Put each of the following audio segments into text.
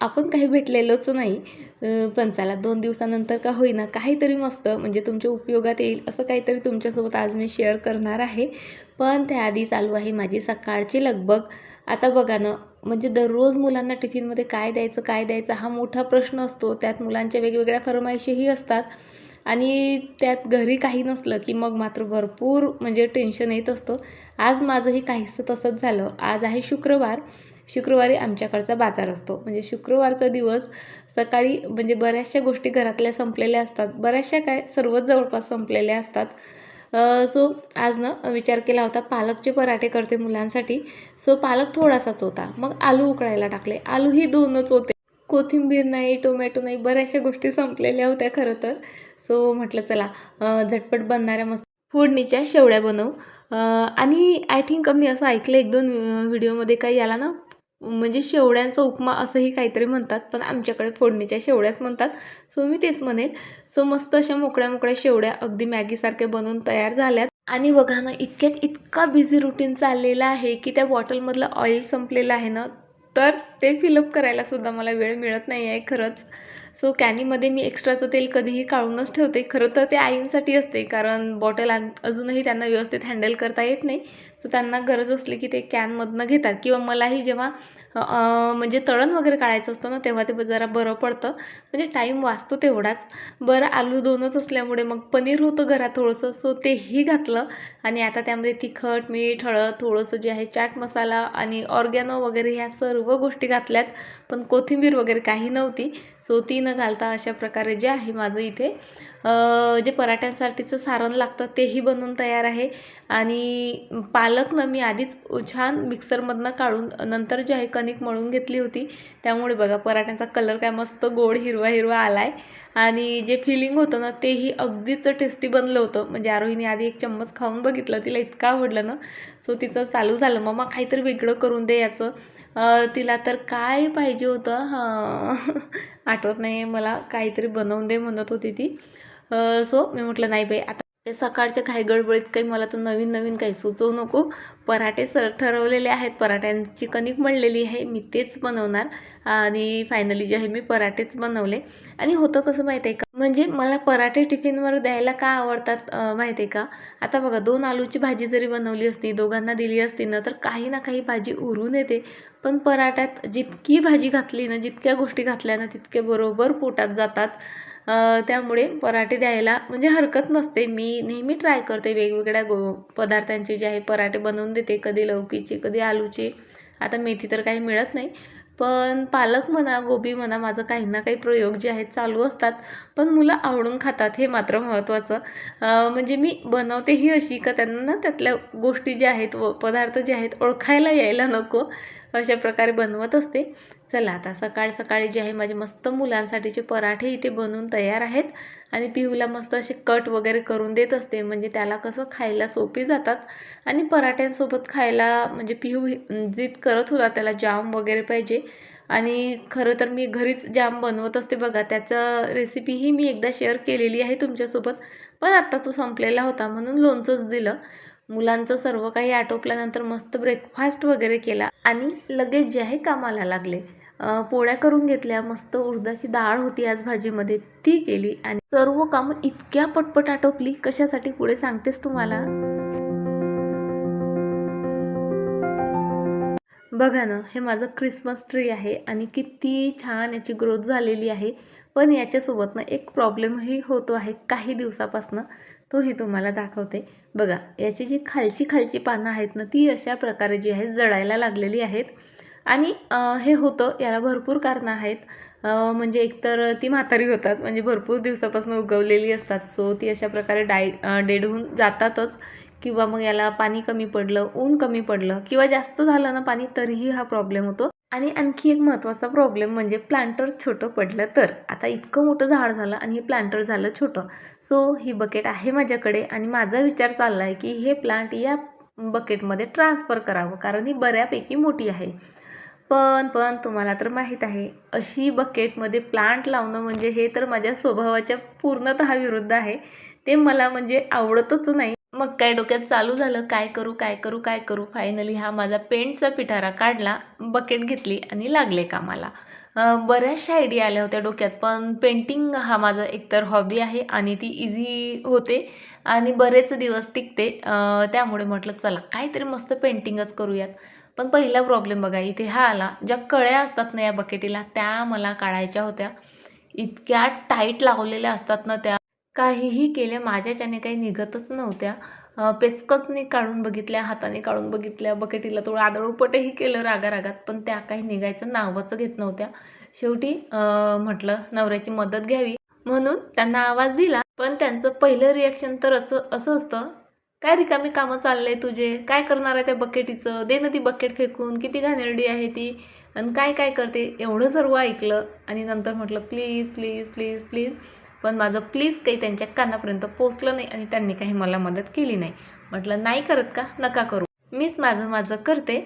आपण काही भेटलेलोच नाही. पण चला दोन दिवसानंतर का होईना काहीतरी मस्त म्हणजे तुमच्या उपयोगात येईल असं काहीतरी तुमच्यासोबत आज मी शेअर करणार आहे. पण त्याआधी चालू आहे माझी सकाळची लगबग. आता बघा ना म्हणजे दररोज मुलांना टिफिनमध्ये काय द्यायचं काय द्यायचं हा मोठा प्रश्न असतो. त्यात मुलांच्या वेगवेगळ्या फरमाईशीही असतात. आणि त्यात घरी काही नसलं की मग मात्र भरपूर म्हणजे टेन्शन येत असतं. आज माझंही काहीसं तसंच झालं. आज आहे शुक्रवार. शुक्रवारी आमच्याकडचा बाजार असतो. म्हणजे शुक्रवारचा दिवस सकाळी म्हणजे बऱ्याचशा गोष्टी घरातल्या संपलेल्या असतात. बऱ्याचशा काय सर्वच जवळपास संपलेल्या असतात. सो आज ना विचार केला होता पालकचे पराठे करते मुलांसाठी. सो पालक थोडासाच होता. मग आलू उकळायला टाकले. आलूही दोनच होते. कोथिंबीर नाही टोमॅटो नाही बऱ्याचशा गोष्टी संपलेल्या होत्या खरं तर. सो म्हटलं चला झटपट बनणाऱ्या मस्त फोडणीच्या शेवड्या बनवू. आणि आय थिंक मी असं ऐकलं एक दोन व्हिडिओमध्ये काही याला ना म्हणजे शेवड्यांचा उपमा असंही काहीतरी म्हणतात पण आमच्याकडे फोडणीच्या शेवड्याच म्हणतात. सो मी तेच म्हणेल. सो मस्त अशा मोकळ्या मोकळ्या शेवड्या अगदी मॅगीसारख्या बनवून तयार झाल्यात. आणि बघा ना इतक्यात इतका बिझी रुटीन चाललेला आहे की त्या बॉटलमधलं ऑइल संपलेलं आहे ना तर ते फिलअप करायला सुद्धा मला वेळ मिळत नाही आहे खरंच. सो कॅनीमध्ये मी एक्स्ट्राचं तेल कधीही काढूनच ठेवते. खरं तर ते आईंसाठी असते कारण बॉटल अजूनही त्यांना व्यवस्थित हँडल करता येत नाही. सो त्यांना गरज असली की ते कॅनमधनं घेतात. किंवा मलाही जेव्हा म्हणजे तळण वगैरे काढायचं असतं ना तेव्हा ते जरा बरं पडतं. म्हणजे टाईम वाचतो तेवढाच. बरं आलू दोनच असल्यामुळे मग पनीर होतं घरात थोडंसं सो तेही घातलं. आणि आता त्यामध्ये तिखट मीठ हळद थोडंसं जे आहे चाट मसाला आणि ऑर्गॅनो वगैरे ह्या सर्व गोष्टी घातल्यात. पण कोथिंबीर वगैरे काही नव्हती. सो ती न घालता अशा प्रकारे जे आहे माझं इथे जे पराठ्यांसाठीचं सारण लागतं तेही बनवून तयार आहे. आणि पालक ना मी आधीच छान मिक्सरमधनं काढून नंतर जे आहे कणिक मळून घेतली होती. त्यामुळे बघा पराठ्यांचा कलर काय मस्त गोड हिरवा हिरवा आला आहे आणि जे फिलिंग होतं ना तेही अगदीच टेस्टी बनलं होतं. म्हणजे आरोहीने आधी एक चम्मच खाऊन बघितलं तिला इतकं आवडलं ना. सो तिचं चालू झालं. मम्मा काहीतरी वेगळं करून दे याचं. तिला तर काय पाहिजे होतं? हां. आठवत नाही मला. काहीतरी बनवून दे म्हणत होती ती. सो मी म्हटलं नाही बाई आता ते सकाळच्या काही गडबडीत काही मला तर नवीन नवीन काही सुचवू नको. पराठे सर ठरवलेले आहेत. पराठ्यांची कणिक मळलेली आहे. मी तेच बनवणार. आणि फायनली जे आहे मी पराठेच बनवले. आणि होतं कसं माहिती आहे का? म्हणजे मला पराठे टिफिनवर द्यायला का आवडतात माहिती आहे का? आता बघा दोन आलूची भाजी जरी बनवली असती दोघांना दिली असती ना तर काही ना काही भाजी उरून येते. पण पराठ्यात जितकी भाजी घातली ना जितक्या गोष्टी घातल्या ना तितके बरोबर पोटात जातात. त्यामुळे पराठे द्यायला म्हणजे हरकत नसते. मी नेहमी ट्राय करते वेगवेगळ्या गो पदार्थांचे जे आहे पराठे बनवून देते. कधी लौकीचे कधी आलूचे. आता मेथी तर काही मिळत नाही. पण पालक म्हणा गोबी म्हणा माझं काही ना काही प्रयोग जे आहेत चालू असतात. पण मुलं आवडून खातात हे मात्र महत्त्वाचं. म्हणजे मी बनवतेही अशी का त्यांना त्यातल्या गोष्टी ज्या आहेत व पदार्थ जे आहेत ओळखायला यायला नको. अशा प्रकारे बनवत असते. चला आता सकाळ सकाळी जे आहे माझे मस्त मुलांसाठीचे पराठे इथे बनवून तयार आहेत. आणि पिहूला मस्त असे कट वगैरे करून देत असते. म्हणजे त्याला कसं खायला सोपी जातात. आणि पराठ्यांसोबत खायला म्हणजे पिहू जिद करत होता त्याला जाम वगैरे पाहिजे. आणि खरं तर मी घरीच जाम बनवत असते बघा. त्याचं रेसिपीही मी एकदा शेअर केलेली आहे तुमच्यासोबत. पण आत्ता तो संपलेला होता म्हणून लोणचंच दिलं. मुलांचं सर्व काही आटोपल्यानंतर मस्त ब्रेकफास्ट वगैरे केला. आणि लगेच जे आहे कामाला लागले. पोळ्या करून घेतल्या मस्त उडदाची डाळ होती आज भाजीमध्ये ती केली आणि सर्व कामं इतक्या पटपट आटोपली. कशासाठी पुढे सांगतेस तुम्हाला? बघा ना हे माझं क्रिसमस ट्री आहे आणि किती छान याची ग्रोथ झालेली आहे. पण याच्यासोबत ना एक प्रॉब्लेमही होतो आहे काही दिवसापासनं. तोही तुम्हाला दाखवते. बघा याची जी खालची खालची पानं आहेत ना ती अशा प्रकारे जी आहेत जळायला लागलेली आहेत. आणि हे होतं याला भरपूर कारणं आहेत. म्हणजे एकतर ती म्हातारी होतात म्हणजे भरपूर दिवसापासून उगवलेली असतात. सो ती अशा प्रकारे डाय डेड होऊन जातातच. किंवा मग याला पाणी कमी पडलं ऊन कमी पडलं किंवा जास्त झालं ना पाणी तरीही हा प्रॉब्लेम होतो. आणि आणखी एक महत्त्वाचा प्रॉब्लेम म्हणजे प्लांटर छोटं पडलं तर. आता इतकं मोठं झाड झालं आणि हे प्लांटर झालं छोटं. सो ही बकेट आहे माझ्याकडे आणि माझा विचार चालला आहे की हे प्लांट या बकेटमध्ये ट्रान्सफर करावं कारण ही बऱ्यापैकी मोठी आहे. पण पण तुम्हाला तर माहीत आहे अशी बकेटमध्ये प्लांट लावणं म्हणजे हे तर माझ्या स्वभावाच्या पूर्णतः विरुद्ध आहे. ते मला म्हणजे आवडतच नाही. मग काय डोक्यात चालू झालं काय करू काय करू काय करू? फायनली हा माझा पेंटचा पिठारा काढला बकेट घेतली आणि लागले कामाला. बऱ्याचशा आयडिया आल्या होत्या डोक्यात पण पेंटिंग हा माझा एकतर हॉबी आहे आणि ती इझी होते आणि बरेच दिवस टिकते. त्यामुळे म्हटलं चला काहीतरी मस्त पेंटिंगच करूयात. पण पहिला प्रॉब्लेम बघा इथे हा आला ज्या कळ्या असतात ना या बकेटीला त्या मला काढायच्या होत्या. इतक्या टाईट लावलेल्या असतात ना त्या. काहीही केल्या माझ्याच्याने काही निघतच नव्हत्या. पेचकसने काढून बघितल्या हाताने काढून बघितल्या बकेटीला थोडं आदळोपटही केलं रागा रागात पण त्या काही निघायचं नावच घेत नव्हत्या. शेवटी म्हटलं नवऱ्याची मदत घ्यावी. म्हणून त्यांना आवाज दिला. पण त्यांचं पहिलं रिॲक्शन तर असं असं असतं. काय रिकामी कामं चालले तुझे? काय करणार आहे त्या बकेटीचं? दे ना ती बकेट फेकून. किती घाणेरडी आहे ती? आणि काय काय करते? एवढं सर्व ऐकलं. आणि नंतर म्हटलं प्लीज प्लीज प्लीज प्लीज. पण माझं प्लीज काही त्यांच्या कानापर्यंत पोचलं नाही आणि त्यांनी काही मला मदत केली नाही. म्हटलं नाही करत का? नका करू. मीच माझं माझं करते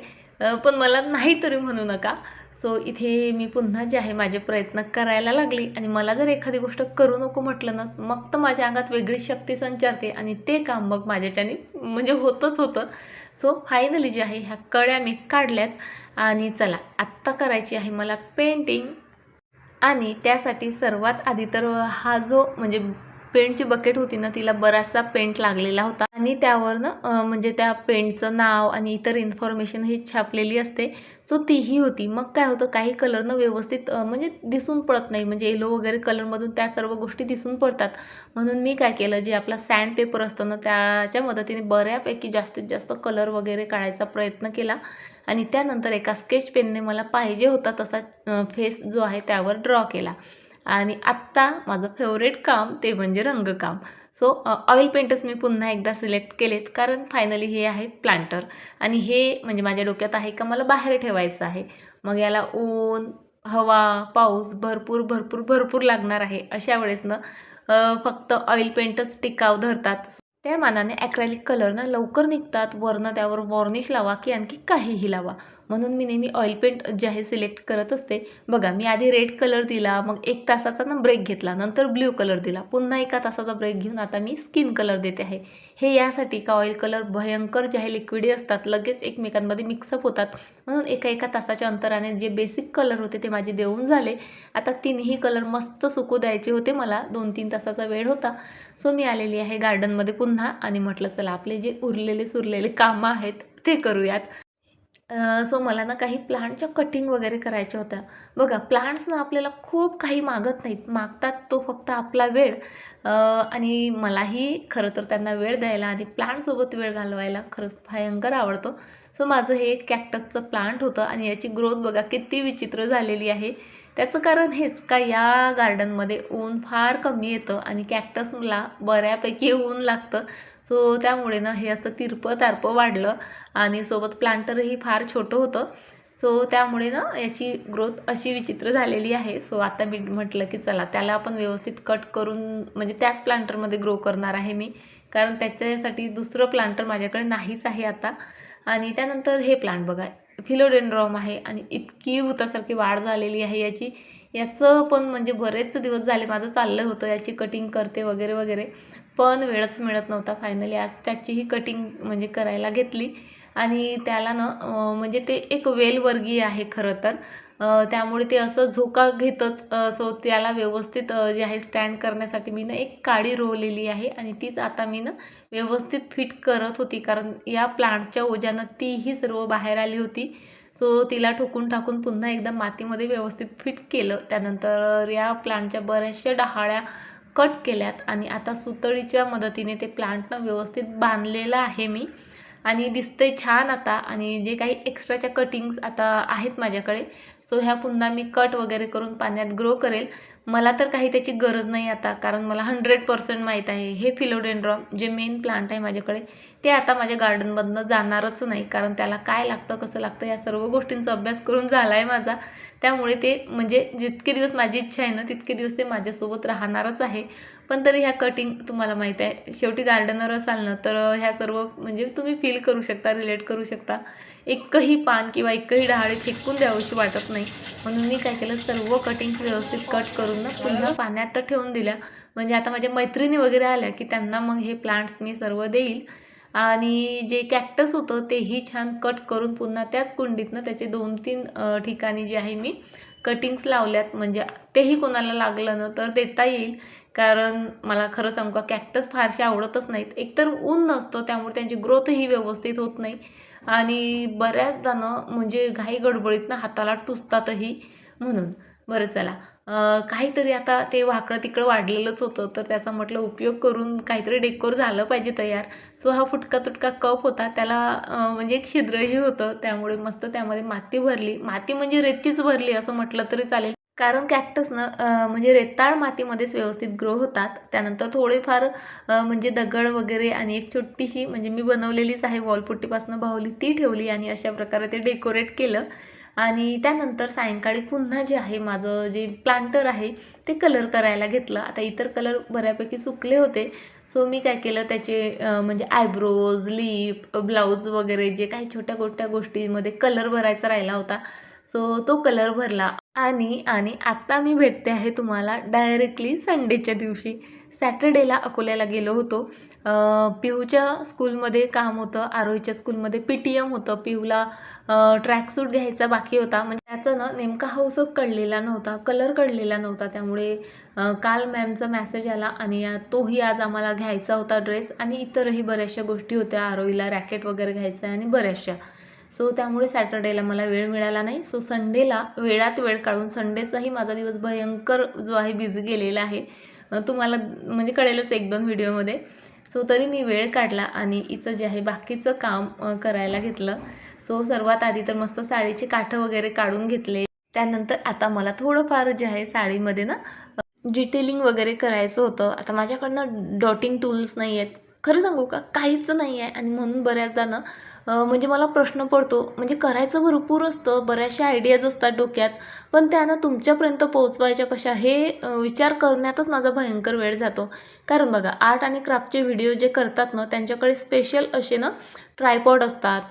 पण मला नाही तरी म्हणू नका. सो इथे मी पुन्हा जे आहे माझे प्रयत्न करायला लागली आणि मला जर एखादी गोष्ट करू नको म्हटलं ना मग तर माझ्या अंगात वेगळी शक्ती संचारते आणि ते काम मग माझ्याच्याने म्हणजे होतच होतं. सो फायनली जे आहे ह्या कळ्या मी काढल्यात आणि चला आत्ता करायची आहे मला पेंटिंग आणि त्यासाठी सर्वात आधी तर हा जो म्हणजे पेंटची बकेट होती ना तिला बराचसा पेंट लागलेला होता. आणि त्यावर ना म्हणजे त्या पेंटचं नाव आणि इतर इन्फॉर्मेशन ही छापलेली असते. सो तीही होती. मग काय होतं काही कलरनं व्यवस्थित म्हणजे दिसून पडत नाही. म्हणजे येलो वगैरे कलरमधून त्या सर्व गोष्टी दिसून पडतात. म्हणून मी काय केलं जे आपला सँड पेपर असतं ना त्याच्या मदतीने बऱ्यापैकी जास्तीत जास्त कलर वगैरे काढायचा प्रयत्न केला. आणि त्यानंतर एका स्केच पेनने मला पाहिजे होता तसा फेस जो आहे त्यावर ड्रॉ केला. आणि आत्ता माझं फेवरेट काम ते म्हणजे रंगकाम. सो ऑइल पेंटच मी पुन्हा एकदा सिलेक्ट केलेत कारण फायनली हे आहे प्लांटर आणि हे म्हणजे माझ्या डोक्यात आहे का मला बाहेर ठेवायचं आहे. मग याला ऊन हवा पाऊस भरपूर भरपूर भरपूर लागणार आहे अशा वेळेसनं फक्त ऑइल पेंटच टिकाव धरतात. त्या मानाने ॲक्रेलिक कलरनं लवकर निघतात. वरनं त्यावर वॉर्निश लावा की आणखी काहीही लावा. म्हणून मी नेहमी ऑइल पेंट जे आहे सिलेक्ट करत असते. बघा मी आधी रेड कलर दिला मग एक तासाचा ना ब्रेक घेतला नंतर ब्ल्यू कलर दिला. पुन्हा एका तासाचा ब्रेक घेऊन आता मी स्किन कलर देते आहे. हे यासाठी का ऑइल कलर भयंकर जे आहे लिक्विडी असतात लगेच एकमेकांमध्ये मिक्सअप होतात. म्हणून एका एका तासाच्या अंतराने जे बेसिक कलर होते ते माझे देऊन झाले. आता तिन्ही कलर मस्त सुकू द्यायचे होते मला. दोन तीन तासाचा वेळ होता. सो मी आलेली आहे गार्डनमध्ये पुन्हा आणि म्हटलं चला आपले जे उरलेले सुरलेले कामं आहेत ते करूयात. सो मला ना काही प्लांटच्या कटिंग वगैरे करायच्या होत्या. बघा प्लांट्स ना आपल्याला खूप काही मागत नाहीत. मागतात तो फक्त आपला वेळ. आणि मलाही खरं तर त्यांना वेळ द्यायला आणि प्लांटसोबत वेळ घालवायला खरंच भयंकर आवडतो. सो माझं हे एक कॅक्टसचं प्लांट होतं आणि याची ग्रोथ बघा किती विचित्र झालेली आहे. त्याचं कारण हेच का या गार्डनमध्ये ऊन फार कमी येतं आणि कॅक्टसला बऱ्यापैकी ऊन लागतं. सो त्यामुळे ना हे असं तिरपं तारपं वाढलं आणि सोबत प्लांटरही फार छोटं होतं. सो त्यामुळे ना याची ग्रोथ अशी विचित्र झालेली आहे. सो आता मी म्हटलं की चला त्याला आपण व्यवस्थित कट करून म्हणजे त्याच प्लांटरमध्ये ग्रो करणार आहे मी. कारण त्याच्यासाठी दुसरं प्लांटर माझ्याकडे नाहीच आहे आता. आणि त्यानंतर हे प्लांट बघा फिलोडेंड्रॉम आहे आणि इतकी भूतासारखी वाढ झालेली आहे याची. याचं पण म्हणजे बरेच दिवस झाले माझं चाललं होतं याची कटिंग करते वगैरे वगैरे. पण वेळच मिळत नव्हता फायनली आज त्याचीही कटिंग म्हणजे करायला घेतली. आणि त्याला ना म्हणजे ते एक वेलवर्गीय आहे खरं तर. त्यामुळे ते असं झोका घेतच. सो त्याला व्यवस्थित जे आहे स्टँड करण्यासाठी मी ना एक काडी रोवलेली आहे. आणि तीच आता मी ना व्यवस्थित फिट करत होती. कारण या प्लांटच्या ओझ्यानं तीही सर्व बाहेर आली होती. सो तिला ठोकून टाकून पुन्हा एकदा मातीमध्ये व्यवस्थित फिट केलं. त्यानंतर या प्लांटच्या बऱ्याचशा डहाळ्या कट केल्यात आणि आता सुतळीच्या मदतीने ते प्लांटनं व्यवस्थित बांधलेलं आहे मी. आणि दिसतंय छान आता आणि जे काही एक्स्ट्राच्या कटिंग्स आता आहेत माझ्याकडे सो ह्या पुन्हा मी कट वगैरे करून पाण्यात ग्रो करेल. मला तर काही त्याची गरज नाही आता कारण मला हंड्रेड पर्सेंट माहीत आहे. हे फिलोडेंड्रॉम जे मेन प्लांट आहे माझ्याकडे ते आता माझ्या गार्डनमधनं जाणारच नाही कारण त्याला काय लागतं कसं लागतं या सर्व गोष्टींचा अभ्यास करून झाला आहे माझा. त्यामुळे ते म्हणजे जितके दिवस माझी इच्छा आहे ना तितके दिवस ते माझ्यासोबत राहणारच आहे. पण तरी ह्या कटिंग तुम्हाला माहीत आहे शेवटी गार्डनर असाल ना तर ह्या सर्व म्हणजे तुम्ही फील करू शकता रिलेट करू शकता. एकही पान किंवा एकही डहाळे फेकून द्यावीशी वाटत नाही. म्हणून मी काय केलं सर्व कटिंग्स व्यवस्थित कट करून ना पुन्हा पाण्यात तर ठेवून दिल्या. म्हणजे आता माझ्या मैत्रिणी वगैरे आल्या की त्यांना मग हे प्लांट्स मी सर्व देईल. आणि जे कॅक्टस होतं तेही छान कट करून पुन्हा त्याच कुंडीतनं त्याचे दोन तीन ठिकाणी जे आहे मी कटिंग्स लावल्यात. म्हणजे तेही कोणाला लागलं ना तर देता येईल. कारण मला खरं सांगू का कॅक्टस फारसे आवडतच नाहीत. एकतर ऊन नसतं त्यामुळे त्यांची ग्रोथही व्यवस्थित होत नाही. आणि बऱ्याचदा ना म्हणजे घाई गडबडीतनं हाताला टुसतातही म्हणून. बरं चला. काहीतरी आता ते वाकडं तिकडं वाढलेलंच होतं तर त्याचा म्हटलं उपयोग करून काहीतरी डेकोर झालं पाहिजे तयार. सो हा फुटका तुटका कप होता त्याला म्हणजे एक छिद्रही होतं त्यामुळे मस्त त्यामध्ये माती भरली. माती म्हणजे रेतीच भरली असं म्हटलं तरी चालेल. कारण कॅक्टसनं म्हणजे रेताळ मातीमध्येच व्यवस्थित ग्रो होतात. त्यानंतर थोडेफार म्हणजे दगड वगैरे आणि एक छोटीशी म्हणजे मी बनवलेलीच आहे वॉलपुट्टीपासून बाहुली ती ठेवली आणि अशा प्रकारे ते डेकोरेट केलं. आणि त्यानंतर सायंकाळी पुन्हा जे आहे माझं जे प्लांटर आहे ते कलर करायला घेतलं. आता इतर कलर बऱ्यापैकी सुकले होते. सो मी काय केलं त्याचे म्हणजे आयब्रोज लिप ब्लाऊज वगैरे जे काही छोट्या मोठ्या गोष्टींमध्ये कलर भरायचा राहिला होता. सो तो कलर भरला. आणि आणि आत्ता मी भेटते आहे तुम्हाला डायरेक्टली संडेच्या दिवशी. सॅटर्डेला अकोल्याला गेलो होतो. पिहूच्या स्कूलमध्ये काम होतं आरोहीच्या स्कूलमध्ये पी टी एम होतं. पिहूला ट्रॅकसूट घ्यायचा बाकी होता. म्हणजे त्याचा ना नेमका हाऊसच कळलेला नव्हता कलर कळलेला नव्हता. त्यामुळे काल मॅमचा मेसेज आला आणि तोही आज आम्हाला घ्यायचा होता ड्रेस आणि इतरही बऱ्याचशा गोष्टी होत्या. आरोहीला रॅकेट वगैरे घ्यायचं आहे आणि बऱ्याचशा. सो त्यामुळे सॅटर्डेला मला वेळ मिळाला नाही. सो संडेला वेळात वेळ काढून संडेचाही माझा दिवस भयंकर जो आहे बिझी गेलेला आहे. तुम्हाला म्हणजे कळेलच एक दोन व्हिडिओमध्ये. सो तरी मी वेळ काढला आणि हिचं जे आहे बाकीचं काम करायला घेतलं. सो सर्वात आधी तर मस्त साडीचे काठं वगैरे काढून घेतले. त्यानंतर आता मला थोडंफार जे आहे साडीमध्ये ना डिटेलिंग वगैरे करायचं होतं. आता माझ्याकडनं डॉटिंग टूल्स नाही आहेत खरं सांगू का? काहीच नाही आहे आणि म्हणून बऱ्याचदा ना म्हणजे मला प्रश्न पडतो म्हणजे करायचं भरपूर असतं बऱ्याचशा आयडियाज असतात डोक्यात पण त्यानं तुमच्यापर्यंत पोहोचवायच्या कशा हे विचार करण्यातच माझा भयंकर वेळ जातो. कारण बघा आर्ट आणि क्राफ्टचे व्हिडिओ जे करतात ना त्यांच्याकडे स्पेशल असे ना ट्रायपॉड असतात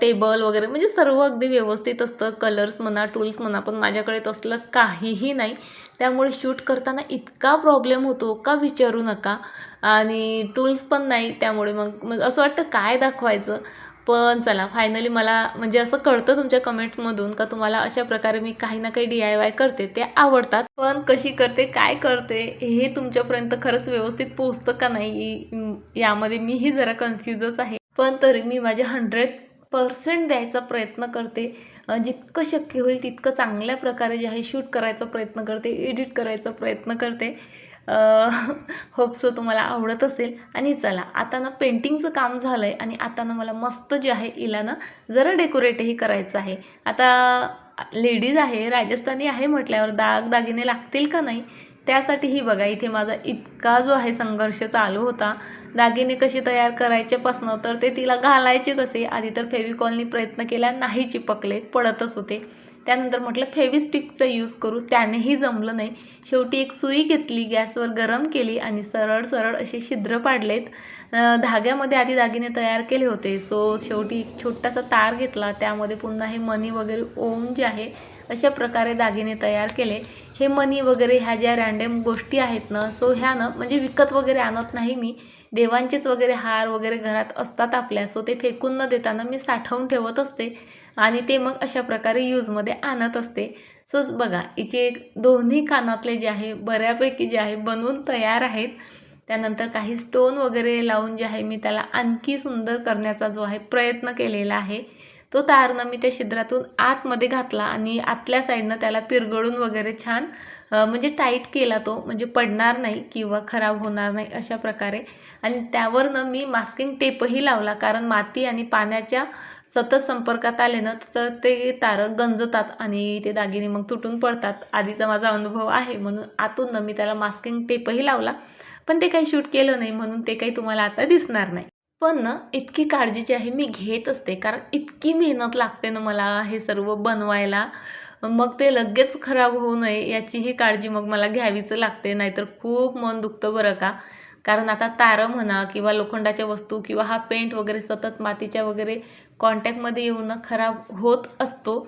टेबल वगैरे म्हणजे सर्व अगदी व्यवस्थित असतं. कलर्स म्हणा टूल्स म्हणा पण माझ्याकडे तसलं काहीही नाही. त्यामुळे शूट करताना इतका प्रॉब्लेम होतो का विचारू नका. आणि टूल्स पण नाही त्यामुळे मग असं वाटतं काय दाखवायचं? पण चला फायनली मला म्हणजे असं कळतं तुमच्या कमेंटमधून का तुम्हाला अशा प्रकारे मी काही ना काही डी आय वाय करते ते आवडतात. पण कशी करते काय करते हे तुमच्यापर्यंत खरंच व्यवस्थित पोचतं का नाही यामध्ये मीही जरा कन्फ्युजच आहे. पण तरी मी माझे हंड्रेड पर्सेंट द्यायचा प्रयत्न करते. जितकं शक्य होईल तितकं चांगल्या प्रकारे जे आहे शूट करायचा प्रयत्न करते एडिट करायचा प्रयत्न करते. होप सो तुम्हाला आवडत असेल. आणि चला आता ना पेंटिंगचं काम झालं आहे आणि आता ना मला मस्त जे आहे इलानं ना जरा डेकोरेटही करायचं आहे. आता लेडीज आहे राजस्थानी आहे म्हटल्यावर दाग दागिने लागतील का नाही? त्यासाठीही बघा इथे माझा इतका जो आहे संघर्ष चालू होता. दागिने कसे तयार करायच्यापासनं तर ते तिला घालायचे कसे? आधी तर फेविकॉलनी प्रयत्न केला नाही चिपकले पडतच होते. त्यानंतर म्हटलं फेविस्टिकचा यूज करू त्यानेही जमलं नाही. शेवटी एक सुई घेतली गॅसवर गरम केली आणि सरळ सरळ असे छिद्र पाडलेत. धाग्यामध्ये आधी दागिने तयार केले होते. सो शेवटी एक छोटासा तार घेतला. त्यामध्ये पुन्हा हे मनी वगैरे ओम जे आहे अशा प्रकारे दागिने तयार केले. हे मनी वगैरे ह्या ज्या रँडम गोष्टी आहेत ना सो ह्या ना म्हणजे विकत वगैरे आणत नाही मी. देवांचेच वगैरे हार वगैरे घरात असतात आपल्या सो ते फेकून न देताना मी साठवून ठेवत असते. आणि ते मग अशा प्रकारे यूजमध्ये आणत असते. सो बघा हिचे दोन्ही कानातले जे आहे बऱ्यापैकी जे आहे बनवून तयार आहेत. त्यानंतर काही स्टोन वगैरे लावून जे आहे मी त्याला आणखी सुंदर करण्याचा जो आहे प्रयत्न केलेला आहे. तो तारनं मी त्या छिद्रातून आतमध्ये घातला आणि आतल्या साईडनं त्याला पिरगळून वगैरे छान म्हणजे टाईट केला तो म्हणजे पडणार नाही किंवा खराब होणार नाही अशा प्रकारे. आणि त्यावरनं मी मास्किंग टेपही लावला कारण माती आणि पाण्याच्या सतत संपर्कात आले ना तर ते तारं गंजतात आणि ते दागिने मग तुटून पडतात. आधीचा माझा अनुभव आहे म्हणून आतून मी त्याला मास्किंग टेपही लावला. पण ते काही शूट केलं नाही म्हणून ते काही तुम्हाला आता दिसणार नाही. पण ना इतकी काळजी जी आहे मी घेत असते. कारण इतकी मेहनत लागते ना मला हे सर्व बनवायला. मग ते लगेच खराब होऊ नये याचीही काळजी मग मला घ्यावीच लागते. नाहीतर खूप मन दुखतं बरं का. कारण आता तारं म्हणा किंवा लोखंडाच्या वस्तू किंवा हा पेंट वगैरे सतत मातीच्या वगैरे कॉन्टॅक्टमध्ये येऊन खराब होत असतो.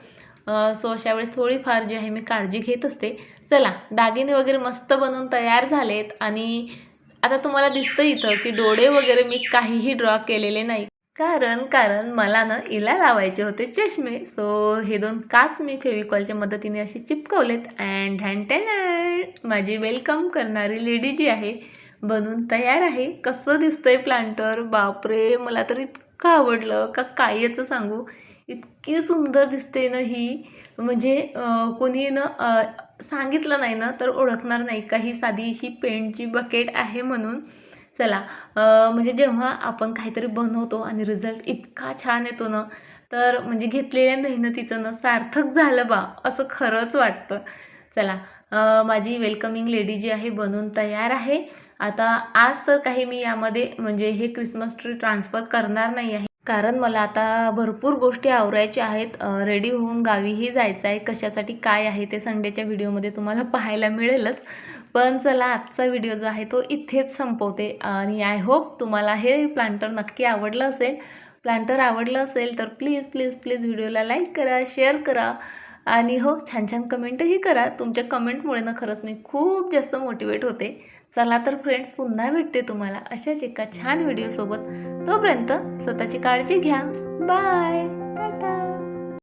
सो अशा वेळेस थोडीफार जी आहे मी काळजी घेत असते. चला दागिने वगैरे मस्त बनवून तयार झालेत आणि आता तुम्हाला दिसतं इथं की डोळे वगैरे मी काहीही ड्रॉ केलेले नाही. कारण कारण मला ना इला लावायचे होते चष्मे. सो हे दोन काच मी फेविकॉलच्या मदतीने असे चिपकवलेत अँड हँड टॅन माझी वेलकम करणारी लेडी जी आहे बनून तयार आहे. कसं दिसतंय प्लांटर बापरे मला तर इतकं आवडलं. का काय याचं सांगू? इतकी सुंदर दिसते ना ही. म्हणजे कोणी ना सांगितलं नाही ना तर ओळखणार नाही काही साधी अशी पेंटची बकेट आहे म्हणून. चला म्हणजे जेव्हा आपण काहीतरी बनवतो आणि रिझल्ट इतका छान येतो ना तर म्हणजे घेतलेल्या मेहनतीचं ना सार्थक झालं बा असं खरंच वाटतं. चला माझी वेलकमिंग लेडी जी आहे बनवून तयार आहे. आता आज तर काही मी यामध्ये म्हणजे हे क्रिसमस ट्री ट्रान्सफर करणार नाही आहे. कारण मला आता भरपूर गोष्टी आवरायच्या आहेत. रेडी होऊन गावीही जायचं आहे. कशासाठी काय आहे ते संडेच्या व्हिडिओमध्ये तुम्हाला पाहायला मिळेलच. पण चला आजचा व्हिडिओ जो आहे तो इथेच संपवते. आणि आय होप तुम्हाला हे प्लांटर नक्की आवडलं असेल. प्लांटर आवडलं असेल तर प्लीज प्लीज प्लीज व्हिडिओला लाईक करा शेअर करा. आणि हो छान छान कमेंटही करा. तुमच्या कमेंटमुळे ना खरंच मी खूप जास्त मोटिवेट होते. चला तर फ्रेंड्स पुन्हा भेटते तुम्हाला अशाच एका छान व्हिडिओसोबत तोपर्यंत स्वतःची काळजी घ्या. बाय टाटा